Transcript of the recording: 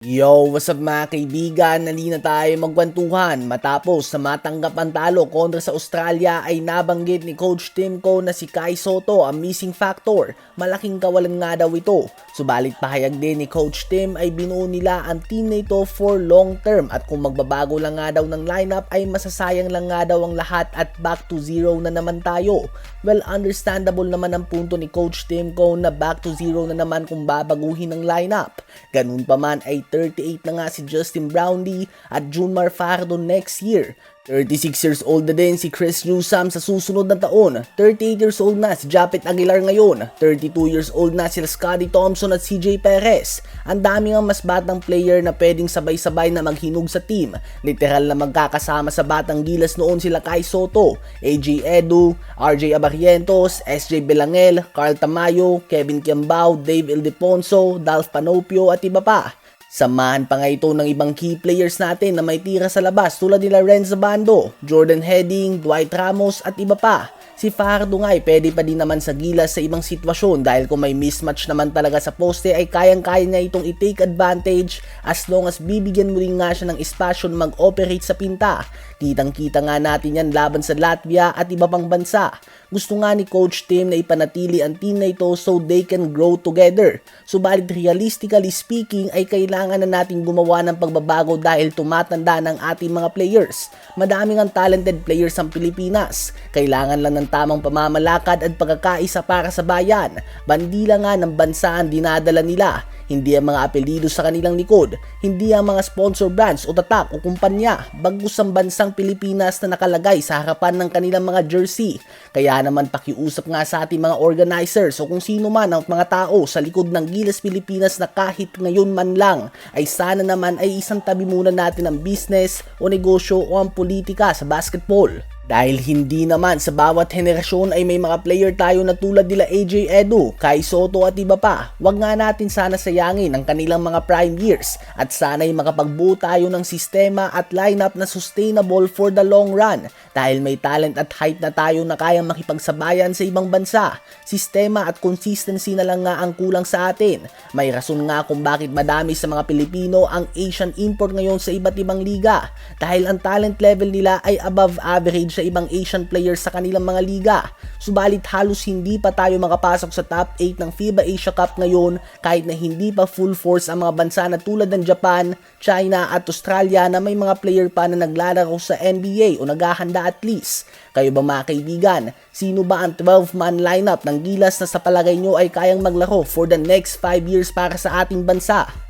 Yo, what's up mga kaibigan? Nali na tayo magkwentuhan. Matapos na matanggap ang talo kontra sa Australia ay nabanggit ni Coach Timko na si Kai Soto ang missing factor. Malaking kawalan nga daw ito. Subalit pahayag din ni Coach Tim ay binuo nila ang team na ito for long term at kung magbabago lang nga daw ng lineup ay masasayang lang nga daw ang lahat at back to zero na naman tayo. Well, understandable naman ang punto ni Coach Timko na back to zero na naman kung babaguhin ang lineup. Ganun pa man ay 38 na nga si Justin Brownlee at Junmar Fardo next year. 36 years old na din si Chris Newsome sa susunod na taon. 38 years old na si Japet Aguilar ngayon. 32 years old na sila Scotty Thompson at CJ Perez. Ang dami nga mas batang player na pwedeng sabay-sabay na maghinog sa team. Literal na magkakasama sa batang gilas noon sila Kai Soto, AJ Edu, RJ Abarrientos, SJ Belangel, Carl Tamayo, Kevin Kiambao, Dave Ildefonso, Dalf Panopio at iba pa. Samahan pa nga ito ng ibang key players natin na may tira sa labas tulad nila Renz Bando, Jordan Heading, Dwight Ramos at iba pa. Si Fajardo nga ay pwede pa din naman sa gilas sa ibang sitwasyon dahil kung may mismatch naman talaga sa poste ay kayang-kaya niya itong i-take advantage as long as bibigyan mo rin nga siya ng espasyo na mag-operate sa pinta. Kitang-kita nga natin yan laban sa Latvia at iba pang bansa. Gusto nga ni Coach Tim na ipanatili ang team na ito so they can grow together. Subalit realistically speaking ay kailangan na natin gumawa ng pagbabago dahil tumatanda ng ating mga players. Madaming ang talented players ang Pilipinas. Kailangan lang ng tamang pamamalakad at pagkakaisa para sa bayan. Bandila nga ng bansa ang dinadala nila hindi ang mga apelido sa kanilang likod, hindi ang mga sponsor brands o tatak o kumpanya, bagus ang bansang Pilipinas na nakalagay sa harapan ng kanilang mga jersey. Kaya naman pakiusap nga sa ating mga organizers o kung sino man ang mga tao sa likod ng Gilas Pilipinas na kahit ngayon man lang ay sana naman ay isang tabi muna natin ang business o negosyo o ang politika sa basketball. Dahil hindi naman sa bawat henerasyon ay may mga player tayo na tulad nila AJ Edu, Kai Soto at iba pa. Huwag nga natin sana sayangin ang kanilang mga prime years at sana'y makapagbuo tayo ng sistema at lineup na sustainable for the long run dahil may talent at height na tayo na kayang makipagsabayan sa ibang bansa. Sistema at consistency na lang nga ang kulang sa atin. May rason nga kung bakit madami sa mga Pilipino ang Asian import ngayon sa iba't ibang liga dahil ang talent level nila ay above average sa ibang Asian players sa kanilang mga liga. Subalit halos hindi pa tayo makapasok sa top 8 ng FIBA Asia Cup ngayon kahit na hindi pa full force ang mga bansa na tulad ng Japan, China at Australia na may mga player pa na naglalaro sa NBA o naghahanda at least. Kayo ba mga kaibigan, sino ba ang 12-man lineup ng Gilas na sa palagay nyo ay kayang maglaro for the next 5 years para sa ating bansa?